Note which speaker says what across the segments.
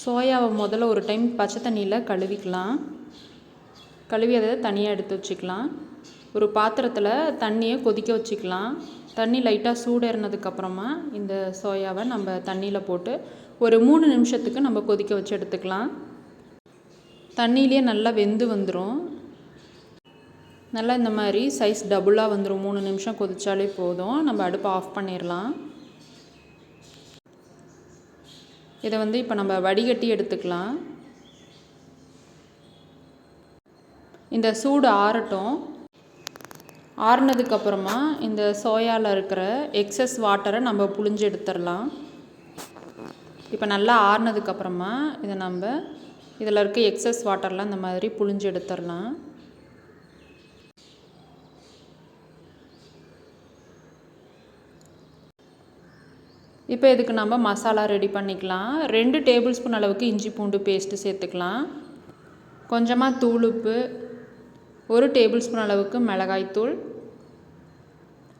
Speaker 1: சோயாவை முதல்ல ஒரு டைம் பச்சை தண்ணியில் கழுவிக்கலாம். கழுவி அதை தனியாக எடுத்து வச்சுக்கலாம். ஒரு பாத்திரத்தில் தண்ணியை கொதிக்க வச்சுக்கலாம். தண்ணி லைட்டாக சூடேறினதுக்கப்புறமா இந்த சோயாவை நம்ம தண்ணியில் போட்டு ஒரு மூணு நிமிஷத்துக்கு நம்ம கொதிக்க வச்சு எடுத்துக்கலாம். தண்ணியிலே நல்லா வெந்து வந்துடும் நல்லா இந்த மாதிரி சைஸ் டபுளாக வந்துடும் மூணு நிமிஷம் கொதித்தாலே போதும். நம்ம அடுப்பை ஆஃப் பண்ணிடலாம். இதை வந்து இப்போ நம்ம வடிகட்டி எடுத்துக்கலாம். இந்த சூடு ஆறட்டும். ஆறுனதுக்கப்புறமா இந்த சோயாவில் இருக்கிற எக்ஸஸ் வாட்டரை நம்ம புழிஞ்சு எடுத்துடலாம். இப்போ நல்லா ஆறுனதுக்கப்புறமா இதை நம்ம இதில் இருக்க எக்ஸஸ் வாட்டர்லாம் இந்த மாதிரி புழிஞ்சு எடுத்துடலாம். இப்போ இதுக்கு நம்ம மசாலா ரெடி பண்ணிக்கலாம். ரெண்டு டேபிள் ஸ்பூன் அளவுக்கு இஞ்சி பூண்டு பேஸ்ட்டு சேர்த்துக்கலாம். கொஞ்சமாக தூளுப்பு ஒரு டேபிள் ஸ்பூன் அளவுக்கு மிளகாய்த்தூள்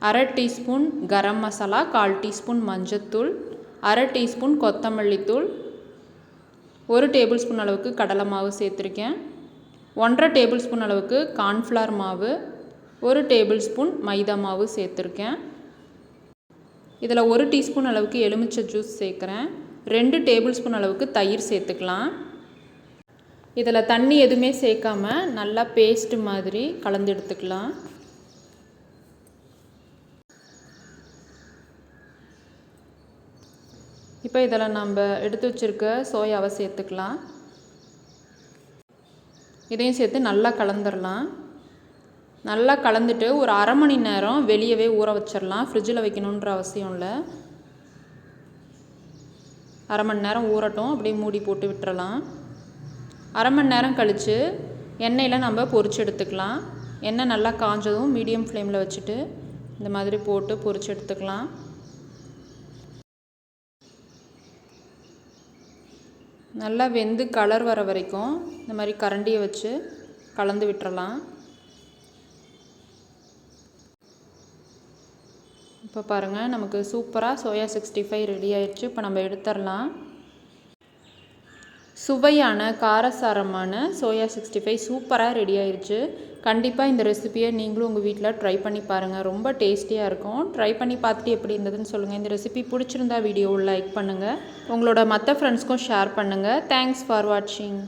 Speaker 1: அரை டீஸ்பூன் கரம் மசாலா கால் டீஸ்பூன் மஞ்சத்தூள் அரை டீஸ்பூன் கொத்தமல்லி தூள் ஒரு டேபிள் ஸ்பூன் அளவுக்கு கடலை மாவு சேர்த்துருக்கேன். ஒன்றரை டேபிள் ஸ்பூன் அளவுக்கு கார்ன்ஃப்ளவர் மாவு ஒரு டேபிள் ஸ்பூன் மைதா மாவு சேர்த்துருக்கேன். இதில் ஒரு டீஸ்பூன் அளவுக்கு எலுமிச்சை ஜூஸ் சேர்க்குறேன். ரெண்டு டேபிள் ஸ்பூன் அளவுக்கு தயிர் சேர்த்துக்கலாம். இதில் தண்ணி எதுவுமே சேர்க்காம நல்லா பேஸ்ட்டு மாதிரி கலந்து எடுத்துக்கலாம். இப்போ இதில் நம்ம எடுத்து வச்சுருக்க சோயாவை சேர்த்துக்கலாம். இதையும் சேர்த்து நல்லா கலந்துடலாம் நல்லா கலந்துட்டு ஒரு அரை மணி நேரம் வெளியவே ஊற வச்சிடலாம். ஃப்ரிட்ஜில் வைக்கணுன்ற அவசியம் இல்லை. அரை மணி நேரம் ஊறட்டும். அப்படியே மூடி போட்டு விட்டுறலாம். அரை மணி நேரம் கழித்து எண்ணெயில் நம்ம பொரிச்சு எடுத்துக்கலாம். எண்ணெய் நல்லா காஞ்சதும் மீடியம் ஃப்ளேமில் வச்சுட்டு இந்த மாதிரி போட்டு பொரிச்சு எடுத்துக்கலாம். நல்லா வெந்து கலர் வர வரைக்கும் இந்த மாதிரி கரண்டியை வச்சு கலந்து விட்டுறலாம். இப்போ பாருங்கள் நமக்கு சூப்பராக சோயா சிக்ஸ்டி ஃபைவ் ரெடி ஆயிடுச்சு. இப்போ நம்ம எடுத்துடலாம். சுவையான காரசாரமான சோயா சிக்ஸ்டி ஃபைவ் சூப்பராக ரெடி ஆயிடுச்சு. கண்டிப்பாக இந்த ரெசிபியை நீங்களும் உங்கள் வீட்டில் ட்ரை பண்ணி பாருங்கள் ரொம்ப டேஸ்டியாக இருக்கும். ட்ரை பண்ணி பார்த்துட்டு எப்படி இருந்ததுன்னு சொல்லுங்கள் இந்த ரெசிபி பிடிச்சிருந்தா வீடியோவில் லைக் பண்ணுங்கள் உங்களோட மற்ற ஃப்ரெண்ட்ஸ்க்கும் ஷேர் பண்ணுங்கள் தேங்க்ஸ் ஃபார் வாட்சிங்